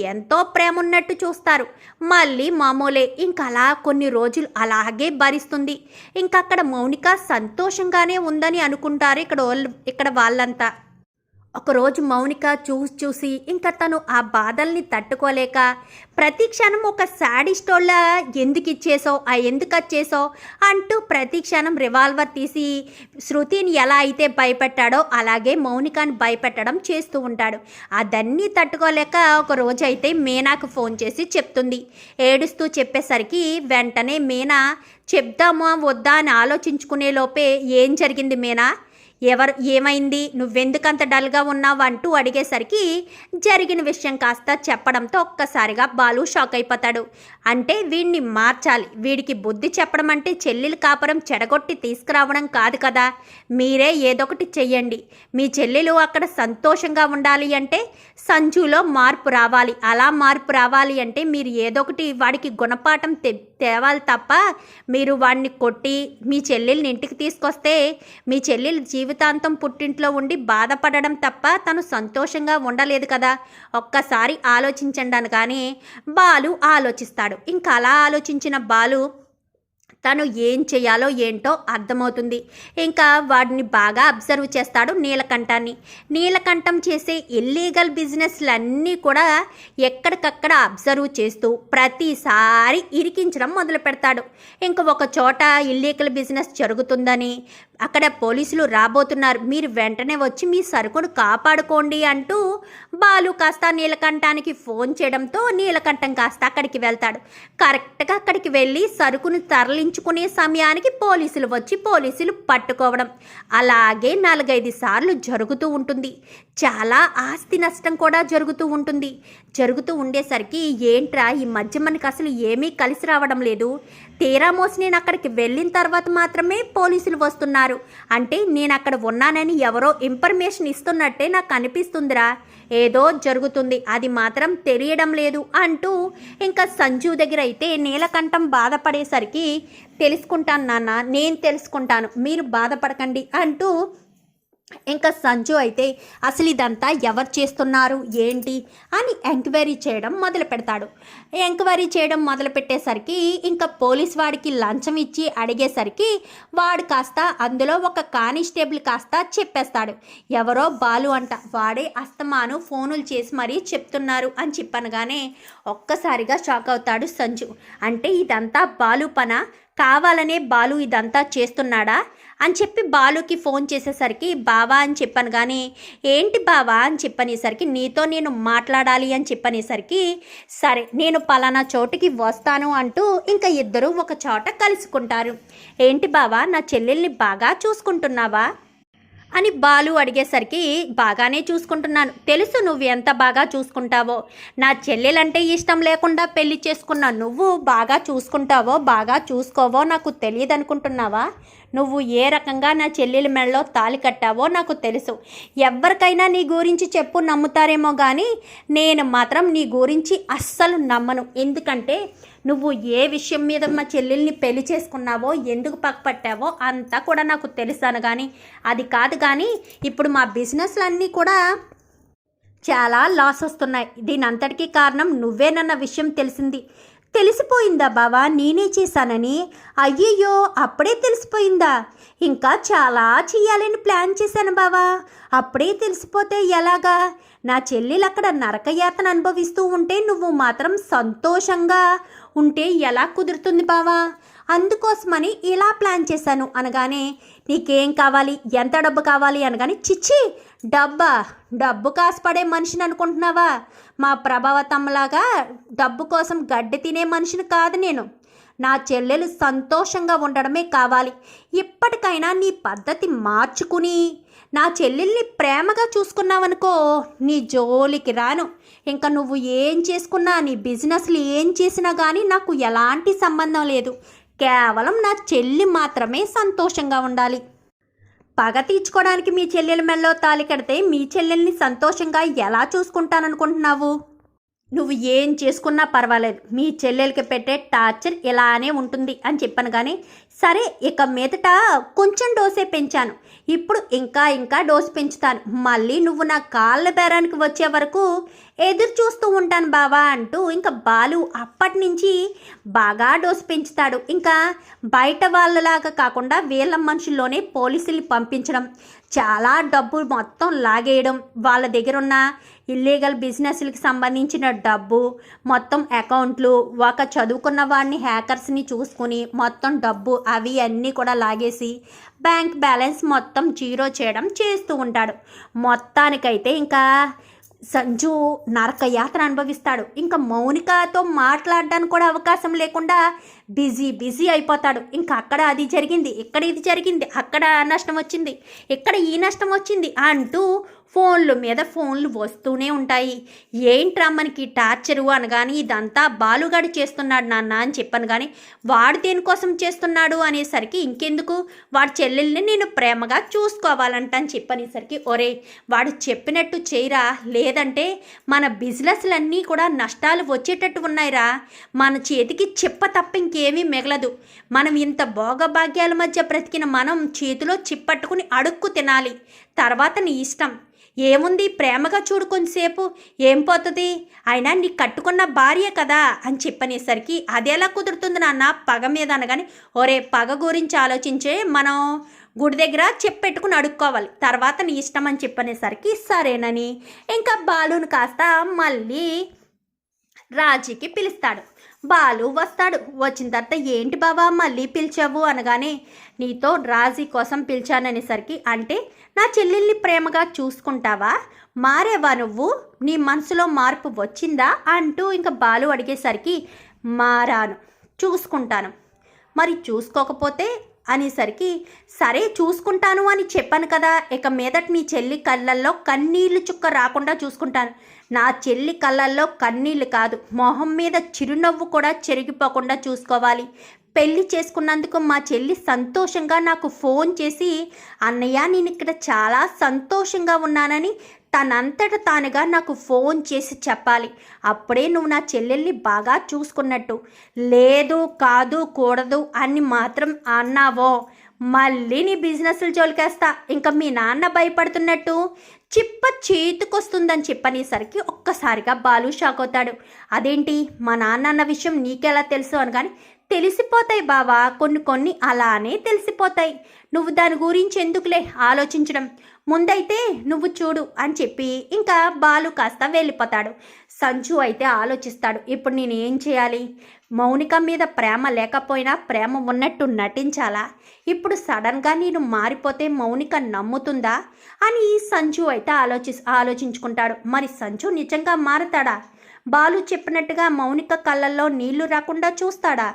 ఎంతో ప్రేమ ఉన్నట్టు చూస్తారు. మళ్ళీ మామూలే ఇంకా అలా కొన్ని రోజులు అలాగే భరిస్తుంది. ఇంకా అక్కడ మౌనిక సంతోషంగానే ఉందని అనుకుంటారు ఇక్కడ వాళ్ళు ఇక్కడ వాళ్ళంతా. ఒకరోజు మౌనిక చూసి చూసి ఇంకా తను ఆ బాధల్ని తట్టుకోలేక ప్రతి క్షణం ఒక శాడిస్టోళ్ళ ఎందుకు ఇచ్చేసావు? ఆ ఎందుకు వచ్చేసావు అంటూ ప్రతి క్షణం రివాల్వర్ తీసి శృతిని ఎలా అయితే భయపెట్టాడో అలాగే మౌనికాని భయపెట్టడం చేస్తూ ఉంటాడు. అదన్నీ తట్టుకోలేక ఒక రోజు అయితే మీనాకు ఫోన్ చేసి చెప్తుంది. ఏడుస్తూ చెప్పేసరికి వెంటనే మీనా చెప్దామా వద్దా అని ఆలోచించుకునే లోపే ఏం జరిగింది మీనా? ఎవరు ఏమైంది? నువ్వెందుకంత డల్గా ఉన్నావు అంటూ అడిగేసరికి జరిగిన విషయం కాస్త చెప్పడంతో ఒక్కసారిగా బాలు షాక్ అయిపోతాడు. అంటే వీడిని మార్చాలి. వీడికి బుద్ధి చెప్పడం అంటే చెల్లెలు కాపురం చెడగొట్టి తీసుకురావడం కాదు కదా. మీరే ఏదొకటి చెయ్యండి. మీ చెల్లెలు అక్కడ సంతోషంగా ఉండాలి అంటే సంజులో మార్పు రావాలి. అలా మార్పు రావాలి అంటే మీరు ఏదొకటి వాడికి గుణపాఠం తె తేవాలి తప్ప మీరు వాడిని కొట్టి మీ చెల్లెల్ని ఇంటికి తీసుకొస్తే మీ చెల్లెలు జీవితం జీవితాంతం పుట్టింట్లో ఉండి బాధపడడం తప్ప తను సంతోషంగా ఉండలేదు కదా. ఒక్కసారి ఆలోచించండాను కానీ బాలు ఆలోచిస్తాడు. ఇంకా అలా ఆలోచించిన బాలు తను ఏం చేయాలో ఏంటో అర్థమవుతుంది. ఇంకా వాడిని బాగా అబ్జర్వ్ చేస్తాడు నీలకంఠాన్ని. నీలకంఠం చేసే ఇల్లీగల్ బిజినెస్లన్నీ కూడా ఎక్కడికక్కడ అబ్జర్వ్ చేస్తూ ప్రతిసారి ఇరికించడం మొదలు పెడతాడు. ఇంకా ఒక చోట ఇల్లీగల్ బిజినెస్ జరుగుతుందని అక్కడ పోలీసులు రాబోతున్నారు. మీరు వెంటనే వచ్చి మీ సరుకును కాపాడుకోండి అంటూ బాలు కాస్త నీలకంఠానికి ఫోన్ చేయడంతో నీలకంఠం కాస్త అక్కడికి వెళ్తాడు. కరెక్ట్గా అక్కడికి వెళ్ళి సరుకును తప్పించుకునే సమయానికి పోలీసులు వచ్చి పోలీసులు పట్టుకోవడం. అలాగే నాలుగైదు సార్లు జరుగుతూ ఉంటుంది. చాలా ఆస్తి నష్టం కూడా జరుగుతూ ఉంటుంది. జరుగుతూ ఉండేసరికి ఏంట్రా ఈ మధ్య మనకు అసలు ఏమీ కలిసి రావడం లేదు? తీరా మోసి నేను అక్కడికి వెళ్ళిన తర్వాత మాత్రమే పోలీసులు వస్తున్నారు. అంటే నేను అక్కడ ఉన్నానని ఎవరో ఇన్ఫర్మేషన్ ఇస్తున్నట్టే నాకు అనిపిస్తుందిరా. ఏదో జరుగుతుంది. అది మాత్రం తెలియడం లేదు అంటూ ఇంకా సంజు దగ్గర అయితే నీలకంఠం బాధపడేసరికి తెలుసుకుంటాను నాన్న నేను తెలుసుకుంటాను. మీరు బాధపడకండి అంటూ ఇంకా సంజు అయితే అసలు ఇదంతా ఎవరు చేస్తున్నారు? ఏంటి? అని ఎంక్వైరీ చేయడం మొదలు పెడతాడు. ఎంక్వైరీ చేయడం మొదలు పెట్టేసరికి ఇంకా పోలీస్ వాడికి లంచం ఇచ్చి అడిగేసరికి వాడు కాస్త అందులో ఒక కానిస్టేబుల్ కాస్త చెప్పేస్తాడు. ఎవరో బాలు అంట వాడే అస్తమాను ఫోనులు చేసి మరీ చెప్తున్నారు అని చెప్పనగానే ఒక్కసారిగా షాక్ అవుతాడు సంజు. అంటే ఇదంతా బాలు పన? కావాలనే బాలు ఇదంతా చేస్తున్నాడా? అని చెప్పి బాలుకి ఫోన్ చేసేసరికి బావా అని చెప్పాను కానీ ఏంటి బావా అని చెప్పనేసరికి నీతో నేను మాట్లాడాలి అని చెప్పనేసరికి సరే నేను పలానా చోటుకి వస్తాను అంటూ ఇంకా ఇద్దరూ ఒక చోట కలుసుకుంటారు. ఏంటి బావా నా చెల్లెల్ని బాగా చూసుకుంటున్నావా? అని బాలు అడిగేసరికి బాగానే చూసుకుంటున్నాను. తెలుసు నువ్వు ఎంత బాగా చూసుకుంటావో. నా చెల్లెలంటే ఇష్టం లేకుండా పెళ్ళి చేసుకున్న నువ్వు బాగా చూసుకుంటావో బాగా చూసుకోవో నాకు తెలియదు అనుకుంటున్నావా నువ్వు ఏ రకంగా నా చెల్లెల మెడలో తాలి కట్టావో నాకు తెలుసు. ఎవరికైనా నీ గురించి చెప్పు నమ్ముతారేమో కానీ నేను మాత్రం నీ గురించి అస్సలు నమ్మను. ఎందుకంటే నువ్వు ఏ విషయం మీద మా చెల్లెల్ని పెళ్ళి చేసుకున్నావో ఎందుకు పక్కపట్టావో అంతా కూడా నాకు తెలుసాను కానీ అది కాదు కానీ ఇప్పుడు మా బిజినెస్లన్నీ కూడా చాలా లాస్ వస్తున్నాయి. దీని అంతటికీ కారణం నువ్వేనన్న విషయం తెలిసింది. తెలిసిపోయిందా బావా? నేనే చేశానని? అయ్యయ్యో అప్పుడే తెలిసిపోయిందా? ఇంకా చాలా చెయ్యాలని ప్లాన్ చేశాను బావా. అప్పుడే తెలిసిపోతే ఎలాగా? నా చెల్లెలు అక్కడ నరకయాతన అనుభవిస్తూ ఉంటే నువ్వు మాత్రం సంతోషంగా ఉంటే ఎలా కుదురుతుంది బావా? అందుకోసమని ఇలా ప్లాన్ చేశాను అనగానే నీకేం కావాలి? ఎంత డబ్బు కావాలి? అనగానే చిచ్చి డబ్బా డబ్బు కాసుపడే మనిషిని అనుకుంటున్నావా? మా ప్రభావతమ్మలాగా డబ్బు కోసం గడ్డి తినే మనిషిని కాదు నేను. నా చెల్లెలు సంతోషంగా ఉండడమే కావాలి. ఇప్పటికైనా నీ పద్ధతి మార్చుకుని నా చెల్లెల్ని ప్రేమగా చూసుకున్నావనుకో నీ జోలికి రాను. ఇంకా నువ్వు ఏం చేసుకున్నా నీ బిజినెస్లు ఏం చేసినా కానీ నాకు ఎలాంటి సంబంధం లేదు. కేవలం నా చెల్లి మాత్రమే సంతోషంగా ఉండాలి. పగ తీర్చుకోవడానికి మీ చెల్లెల మెల్లో తాలి కడితే మీ చెల్లెల్ని సంతోషంగా ఎలా చూసుకుంటాననుకుంటున్నావు? నువ్వు ఏం చేసుకున్నా పర్వాలేదు. మీ చెల్లెలకి పెట్టే టార్చర్ ఇలానే ఉంటుంది అని చెప్పాను కానీ సరే ఇక మీదట కొంచెం డోసే పెంచాను. ఇప్పుడు ఇంకా ఇంకా డోసు పెంచుతాను. మళ్ళీ నువ్వు నా కాళ్ళ బేరానికి వచ్చే వరకు ఎదురు చూస్తూ ఉంటాను బావా అంటూ ఇంకా బాలు అప్పటి నుంచి బాగా డోసు పెంచుతాడు. ఇంకా బయట వాళ్ళలాగా కాకుండా వీళ్ళ మనుషుల్లోనే పోలీసులు పంపించడం చాలా డబ్బు మొత్తం లాగేయడం వాళ్ళ దగ్గర ఉన్న ఇల్లీగల్ బిజినెస్లకు సంబంధించిన డబ్బు మొత్తం అకౌంట్లు ఒక చదువుకున్న వాడిని హ్యాకర్స్ని చూసుకుని మొత్తం డబ్బు అవి అన్నీ కూడా లాగేసి బ్యాంక్ బ్యాలెన్స్ మొత్తం జీరో చేయడం చేస్తూ ఉంటాడు. మొత్తానికైతే ఇంకా సంజు నరక యాత్ర అనుభవిస్తాడు. ఇంకా మౌనికతో మాట్లాడడానికి కూడా అవకాశం లేకుండా బిజీ బిజీ అయిపోతాడు. ఇంకా అక్కడ అది జరిగింది ఇక్కడ ఇది జరిగింది అక్కడ నష్టం వచ్చింది ఇక్కడ ఈ నష్టం వచ్చింది అంటూ ఫోన్ల మీద ఫోన్లు వస్తూనే ఉంటాయి. ఏంట్రా మనకి టార్చరు అనగాని ఇదంతా బాలుగాడు చేస్తున్నాడు నాన్న అని చెప్పాను కానీ వాడు దేనికోసం చేస్తున్నాడు అనేసరికి ఇంకెందుకు? వాడి చెల్లెల్ని నేను ప్రేమగా చూసుకోవాలంట అని చెప్పనేసరికి ఒరే వాడు చెప్పినట్టు చేయరా? లేదంటే మన బిజినెస్లన్నీ కూడా నష్టాలు వచ్చేటట్టు ఉన్నాయిరా. మన చేతికి చెప్ప తప్ప ఇంకేమీ మిగలదు. మనం ఇంత భోగభాగ్యాల మధ్య బ్రతికిన మనం చేతిలో చిప్పట్టుకుని అడుక్కు తినాలి. తర్వాత నీ ఇష్టం. ఏముంది ప్రేమగా చూడు కొంతసేపు. ఏం పోతుంది? అయినా నీ కట్టుకున్న భార్య కదా అని చెప్పనేసరికి అదేలా కుదురుతుంది నాన్న పగ మీద అనగానే. ఒరే పగ గురించి ఆలోచించే మనం గుడి దగ్గర చెప్పెట్టుకుని అడుక్కోవాలి. తర్వాత నీ ఇష్టం అని చెప్పనేసరికి సరేనని. ఇంకా బాలుని కాస్త మళ్ళీ రాజీకి పిలుస్తాడు. బాలు వస్తాడు. వచ్చిన తర్వాత ఏంటి బాబా మళ్ళీ పిలిచావు అనగానే నీతో రాజీ కోసం పిలిచాననేసరికి అంటే నా చెల్లెల్ని ప్రేమగా చూసుకుంటావా? మారేవా నువ్వు? నీ మనసులో మార్పు వచ్చిందా? అంటూ ఇంకా బాలు అడిగేసరికి మారాను. చూసుకుంటాను. మరి చూసుకోకపోతే అనేసరికి సరే చూసుకుంటాను అని చెప్పాను కదా ఇక మీదట నీ చెల్లి కళ్ళల్లో కన్నీళ్ళు చుక్క రాకుండా చూసుకుంటాను. నా చెల్లి కళ్ళల్లో కన్నీళ్ళు కాదు మొహం మీద చిరునవ్వు కూడా చెరిగిపోకుండా చూసుకోవాలి. పెళ్ళి చేసుకున్నందుకు మా చెల్లి సంతోషంగా నాకు ఫోన్ చేసి అన్నయ్య నేను ఇక్కడ చాలా సంతోషంగా ఉన్నానని తనంతట తానుగా నాకు ఫోన్ చేసి చెప్పాలి. అప్పుడే నువ్వు నా చెల్లెల్ని బాగా చూసుకున్నట్టు. లేదు కాదు కూడదు అని మాత్రం అన్నావో. మళ్ళీ నీ బిజినెస్లు జోలికేస్తా. ఇంకా మీ నాన్న భయపడుతున్నట్టు చిప్ప చేతికొస్తుందని చెప్పనేసరికి ఒక్కసారిగా బాలు షాక్ అవుతాడు. అదేంటి? మా నాన్న అన్న విషయం నీకెలా తెలుసు? అని కానీ తెలిసిపోతాయి బావా. కొన్ని కొన్ని అలానే తెలిసిపోతాయి. నువ్వు దాని గురించి ఎందుకులే ఆలోచించడం? ముందైతే నువ్వు చూడు అని చెప్పి ఇంకా బాలు కాస్త వెళ్ళిపోతాడు. సంచు అయితే ఆలోచిస్తాడు. ఇప్పుడు నేను ఏం చేయాలి? మౌనిక మీద ప్రేమ లేకపోయినా ప్రేమ ఉన్నట్టు నటించాలా? ఇప్పుడు సడన్గా నేను మారిపోతే మౌనిక నమ్ముతుందా? అని సంచు అయితే ఆలోచి ఆలోచించుకుంటాడు. మరి సంచు నిజంగా మారతాడా? బాలు చెప్పినట్టుగా మౌనిక కళ్ళల్లో నీళ్ళు రాకుండా చూస్తాడా?